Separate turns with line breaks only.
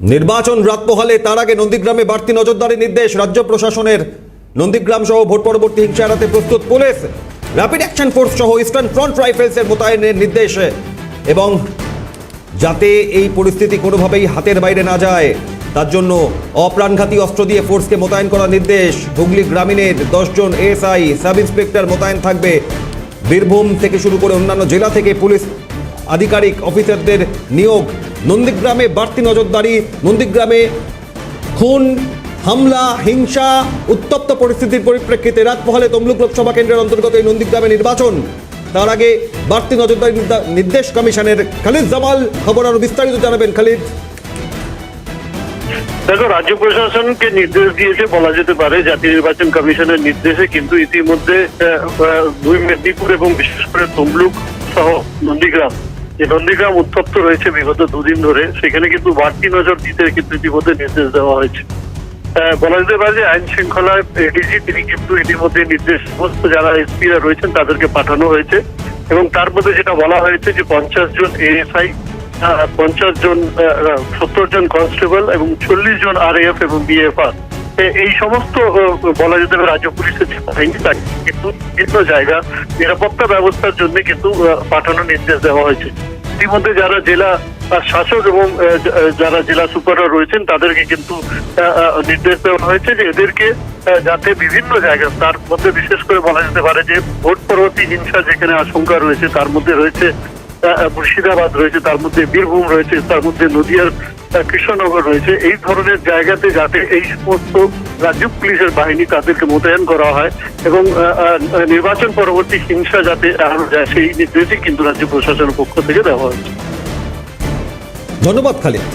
নির্বাচন রাত পোহালে তার আগে নন্দীগ্রামে বাড়তি নজরদারি নির্দেশ রাজ্য প্রশাসনের। নন্দীগ্রাম সহ ভোট পরবর্তী হিংসা এড়াতে প্রস্তুত পুলিশ। র্যাপিড অ্যাকশন ফোর্স সহ ইস্টার্ন ফ্রন্ট রাইফেলসের মোতায়েনের নির্দেশ। এবং যাতে এই পরিস্থিতি কোনোভাবেই হাতের বাইরে না যায়, তার জন্য অপ্রাণঘাতী অস্ত্র দিয়ে ফোর্সকে মোতায়েন করার নির্দেশ হুগলি গ্রামীণের দশজন এএসআই সাব ইন্সপেক্টর মোতায়েন থাকবে। বীরভূম থেকে শুরু করে অন্যান্য জেলা থেকে পুলিশ আধিকারিক অফিসারদের নিয়োগ। নন্দীগ্রামে বাড়তি নজরদারি, নন্দীগ্রামে খুন, হামলা, হিংসা, উত্তপ্ত পরিস্থিতির পরিপ্রেক্ষিতে রাত পহলে তমলুক লোকসভা কেন্দ্রের অন্তর্গত এই নন্দীগ্রামে নির্বাচন। তার আগে বাড়তি নজরদারি নির্দা- নির্দেশ কমিশনের খালিদ জামাল খবর আরও বিস্তারিত জানাবেন। খালিদ।
দেখো, রাজ্য প্রশাসনকে নির্দেশ দিয়েছে বলা যেতে পারে, জাতীয় নির্বাচন কমিশনের নির্দেশে কিন্তু ইতিমধ্যে দুই মেদিনীপুর এবং বিশেষ করে তমলুক সহ নন্দীগ্রাম। যে নন্দীগ্রাম উত্তপ্ত রয়েছে বিগত দুদিন ধরে, সেখানে কিন্তু বাড়তি নজর দিতে কিন্তু ইতিমধ্যে নির্দেশ দেওয়া হয়েছে। বলা যেতে পারে যে আইন শৃঙ্খলায় এডিজি, তিনি কিন্তু ইতিমধ্যে নির্দেশ, সমস্ত যারা এসপিরা রয়েছেন তাদেরকে পাঠানো হয়েছে। এবং তার মধ্যে যেটা বলা হয়েছে যে পঞ্চাশ জন এএসআই পঞ্চাশ জন সত্তর জন কনস্টেবল এবং চল্লিশ জন আরএএফ এবং বিএফআর এই সমস্ত বলা যেতে পারে রাজ্য পুলিশের যে বাহিনী তাকে কিন্তু বিভিন্ন জায়গা নিরাপত্তা ব্যবস্থার জন্য কিন্তু পাঠানোর নির্দেশ দেওয়া হয়েছে। ইতিমধ্যে যারা জেলা শাসক এবং যারা জেলা সুপাররা রয়েছেন, তাদেরকে কিন্তু নির্দেশ দেওয়া হয়েছে যে এদেরকে যাতে বিভিন্ন জায়গা, তার মধ্যে বিশেষ করে বলা যেতে পারে যে ভোট পরবর্তী হিংসা যেখানে আশঙ্কা রয়েছে, তার মধ্যে রয়েছে মুর্শিদাবাদ রয়েছে, তার মধ্যে বীরভূম রয়েছে, তার মধ্যে নদিয়ার কৃষ্ণনগর রয়েছে। এই ধরনের জায়গাতে যাতে এই সমস্ত রাজ্য পুলিশের বাহিনী তাদেরকে মোতায়েন করা হয় এবং নির্বাচন পরবর্তী হিংসা যাতে এড়ানো যায়, সেই নির্দেশই কিন্তু রাজ্য প্রশাসনের পক্ষ থেকে দেওয়া হয়েছে।
ধন্যবাদ খালিদ।